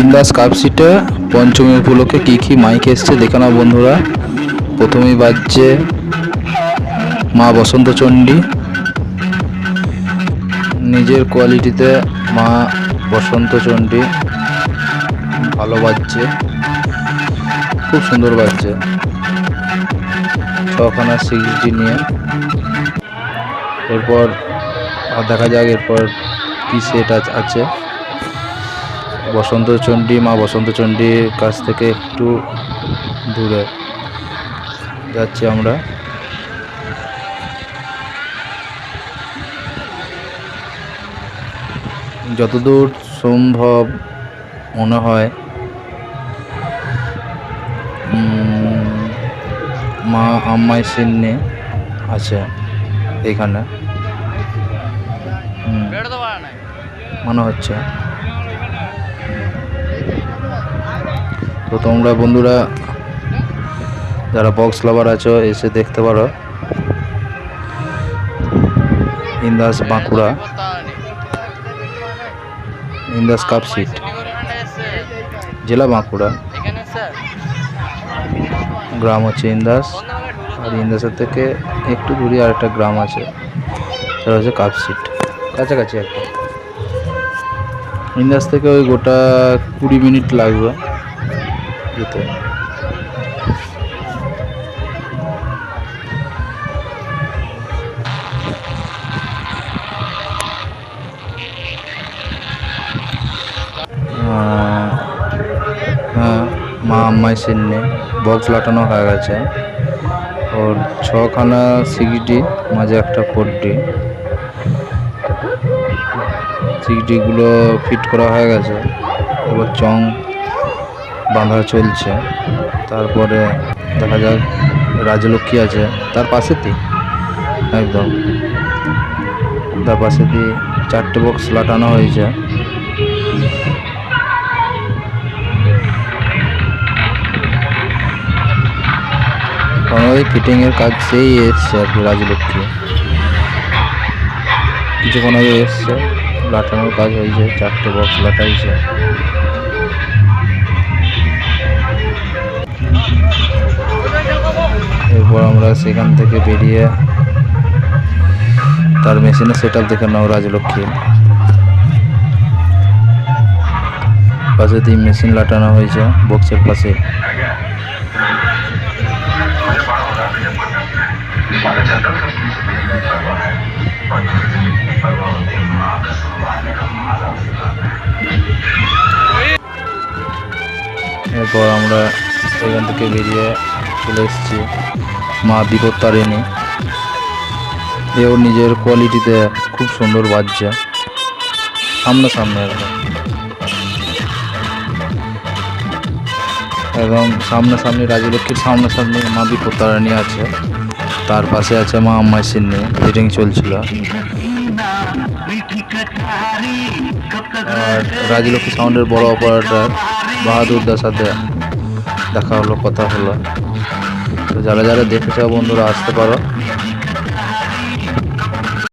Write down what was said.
ইন্দাস কাপসিটে পঞ্চমী উপলক্ষে কী কী মাইক এসছে? দেখে নাও বন্ধুরা। প্রথমেই বাজছে মা বসন্তচণ্ডী নিজের কোয়ালিটিতে মা বসন্তচণ্ডী ভালো বাজছে। খুব সুন্দর বাজছে। ছখানা সিক্স নিয়ে। এরপর দেখা যাক এরপর কী সেট আছে। বসন্তচণ্ডী, মা বসন্তচণ্ডীর কাছ থেকে একটু দূরে যাচ্ছি আমরা। যতদূর সম্ভব মনে হয় মা আম্মাই সিন্নি আছে এখানে। মনে হচ্ছে। তো তোমরা বন্ধুরা, যারা বক্স লাভার আছো, এসে দেখতে পারো। ইন্দাস বাঁকুড়া। ইন্দাস কাপ সিট জেলা বাঁকুড়া। গ্রাম হচ্ছে ইন্দাস। আর ইন্দাসের থেকে একটু দূরে আরেকটা গ্রাম আছে, সেটা হচ্ছে কাপ সিট কাছাকাছি একটা ইন্দাস থেকে ওই গোটা কুড়ি মিনিট লাগবে। হ্যাঁ মা আম্মাই বক্স লাটানো হয়ে গেছে। ওর ছখানা ডি মাঝে একটা ফোর ডি সিক্স ফিট করা হয়ে গেছে। এবার চং বাঁধা চলছে। তারপরে দেখা যাক, রাজলক্ষ্মী আছে। তার পাশে পাশেতেই একদম। তার পাশে দিয়ে চারটে বক্স লাটানো হয়েছে। ওই ফিটিংয়ের কাজ সেই এসছে আর কি রাজলক্ষ্মী। কিছুক্ষণ আগে এসছে, লাটানোর কাজ হয়েছে, চারটে বক্স লাটাইছে। সেখান থেকে বেরিয়ে তার মেশিনের সেট আপ দেখে নাও, রাজলক্ষ্মী। পাশে তিন মেশিন লাটানো হয়েছে, বক্সের পাশে। এরপর আমরা সেখান থেকে বেরিয়ে চলে এসেছি। মা বিপত্তারিণী এও নিজের কোয়ালিটিতে খুব সুন্দর বাজছে। সামনে সামনে একদম। একদম সামনাসামনি রাজলক্ষ্মীর সামনাসামনি মা বিপত্তারিণী আছে। তার পাশে আছে মা আম্মাই সিন্নি। ফিটিং চলছিল। আর রাজলক্ষ্মী সাউন্ডের বড় অপারেটর বাহাদুরদার সাথে দেখা হলো কথা হলো। যারা যারা দেখতে চাও বন্ধুরা আসতে পারো।